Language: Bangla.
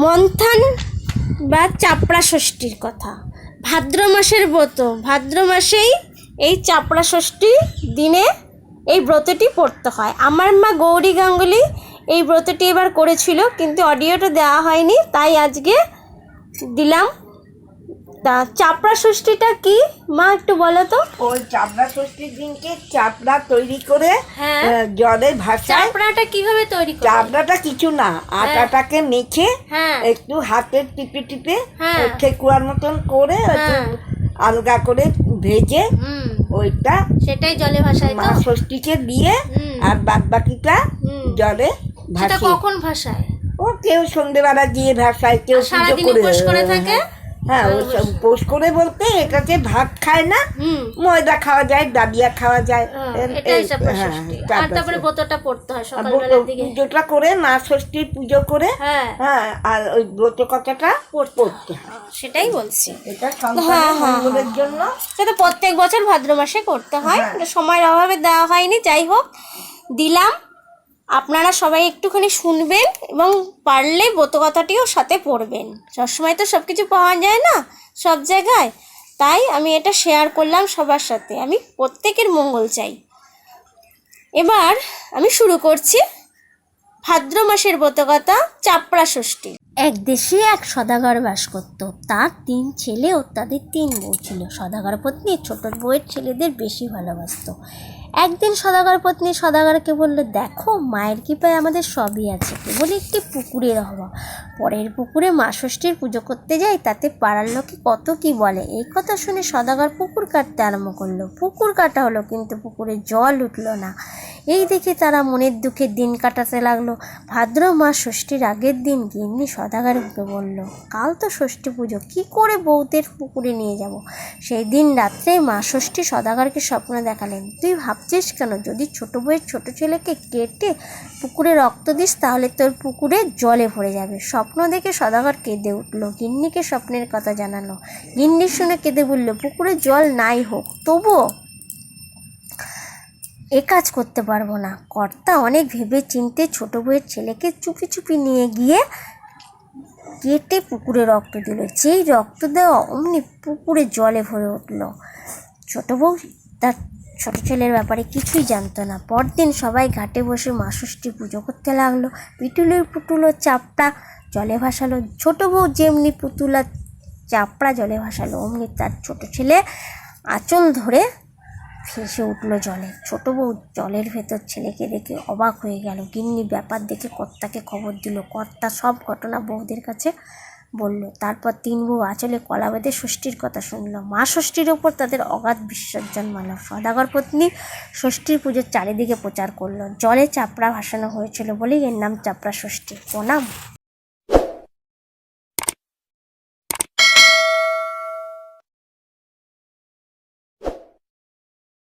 মন্থন বা চাপড়া ষষ্ঠীর কথা। ভাদ্র মাসের ব্রত। ভাদ্র মাসেই এই চাপড়া ষষ্ঠী দিনে এই ব্রতটি পড়তে হয়। আমার মা গৌরী গাঙ্গুলি এই ব্রতটি এবার করেছিল, কিন্তু অডিওটা দেওয়া হয়নি, তাই আজকে দিলাম তা চাপড়া ষষ্ঠীটা কি? মা একটু বলো তো। ওই চাপড়া ষষ্ঠীর দিনকে চাপড়া তৈরি করে হ্যাঁ। আহ, জলে ভাসায় চাপড়াটা কীভাবে তৈরি করে চাপড়াটা কিছু না আটাটাকে মেখে হ্যাঁ। একটু হাতে টিপে টিপে হ্যাঁ। ঠেকুয়ার মতন করে হ্যাঁ। আলগা করে ভেজে ওইটা সেটাই জলে ভাসায় মা ষষ্ঠীকে দিয়ে আর বাদ বাকিটা জলে ভাসিয়ে কখন ভাসায়? ও কেউ সন্ধ্যেবেলা দিয়ে ভাসায় কেউ পুজো করে থাকে? হ্যাঁ উপোস করে বলতে এটাতে ভাত খায় না ময়দা খাওয়া যায় ডালিয়া খাওয়া যায়। হ্যাঁ, আর তারপরে ব্রতটা পড়তে হয় সকালবেলার দিকে। পুজোটা করে মা ষষ্ঠীর পুজো করে হ্যাঁ। হ্যাঁ আর ওই ব্রত কথাটা পড়তে হয়। সেটাই বলছি। এটা হ্যাঁ, হ্যাঁ, জন্য। সেটা প্রত্যেক বছর ভাদ্র মাসে করতে হ্যাঁ। সময়ের অভাবে দেওয়া হয়নি। যাই হোক দিলাম। আপনারা সবাই একটুখানি শুনবেন এবং পারলে ব্রত কথাটিও সাথে পড়বেন। সবসময় তো সব কিছু পাওয়া যায় না, সব জায়গায়। তাই আমি এটা শেয়ার করলাম সবার সাথে। আমি প্রত্যেকের মঙ্গল চাই। এবার আমি শুরু করছি ভাদ্র মাসের ব্রতকথা চাপড়া ষষ্ঠী। এক দেশে এক সদাগর বাস করত। তার তিন ছেলে ও তাদের তিন বউ ছিল। সদাগর পত্নী ছোট বউয়ের ছেলেদের বেশি ভালোবাসতো। একদিন সদাগর পত্নী সদাগরকে বলল, দেখো, মায়ের কৃপায় আমাদের সবই আছে। কেবল একটি পুকুরের অভাব। পরের পুকুরে মা ষষ্ঠীর পুজো করতে যাই তাতে পাড়ার লোকে কত কি বলে। এই কথা শুনে সদাগর পুকুর কাটতে আরম্ভ করল। পুকুর কাটা হলো, কিন্তু পুকুরে জল উঠল না। এই দেখে তারা মনের দুঃখে দিন কাটাতে লাগল। ভাদ্র মাস ষষ্ঠীর আগের দিন গিন্নি সদাগরকে বলল, কাল তো ষষ্ঠী পুজো, কি করে বউদের পুকুরে নিয়ে যাব? সেই দিন রাত্রে মা ষষ্ঠী সদাগারকে স্বপ্ন দেখালেন, তুই ভাবছিস কেন? যদি ছোট বউয়ের ছোট ছেলেকে কেটে পুকুরে রক্ত দিস, তাহলে তোর পুকুরে জলে ভরে যাবে। স্বপ্ন দেখে সদাগর কেঁদে উঠল, গিন্নিকে স্বপ্নের কথা জানালো। গিন্নি শুনে কেঁদে বলল, পুকুরে জল নাই হোক, তবুও এ কাজ করতে পারব না। কর্তা অনেক ভেবে চিনতে ছোট বউয়ের ছেলেকে চুপি চুপি নিয়ে গিয়ে কেটে পুকুরে রক্ত দিল। যেই রক্ত দেওয়া অমনি পুকুরে জলে ভরে উঠল। ছোট বউ তার ছোট ছেলের ব্যাপারে কিছুই জানতো না। পরদিন সবাই ঘাটে বসে মা ষষ্ঠী পুজো করতে লাগল। পিটুলের পুতুলো চাপটা জলে ভাসালো। ছোট বউ যেমনি পুতুলা চাপড়া জলে ভাসালো, অমনি তার ছোট ছেলে আঁচল ধরে ভেসে উঠল জলে। ছোট বউ জলের ভেতর ছেলেকে দেখে অবাক হয়ে গেল। গিন্নি ব্যাপার দেখে কর্তাকে খবর দিল। কর্তা সব ঘটনা বউদের কাছে বলল। তারপর তিন বউ আঁচলে বেঁধে ষষ্ঠীর কথা শুনলো। মা ষষ্ঠীর ওপর তাদের অগাধ বিশ্বাস জন্মালো। সদাগর পত্নী ষষ্ঠীর পুজোর চারিদিকে প্রচার করল। জলে চাপড়া ভাসানো হয়েছিল বলেই এর নাম চাপড়া ষষ্ঠী। প্রণাম।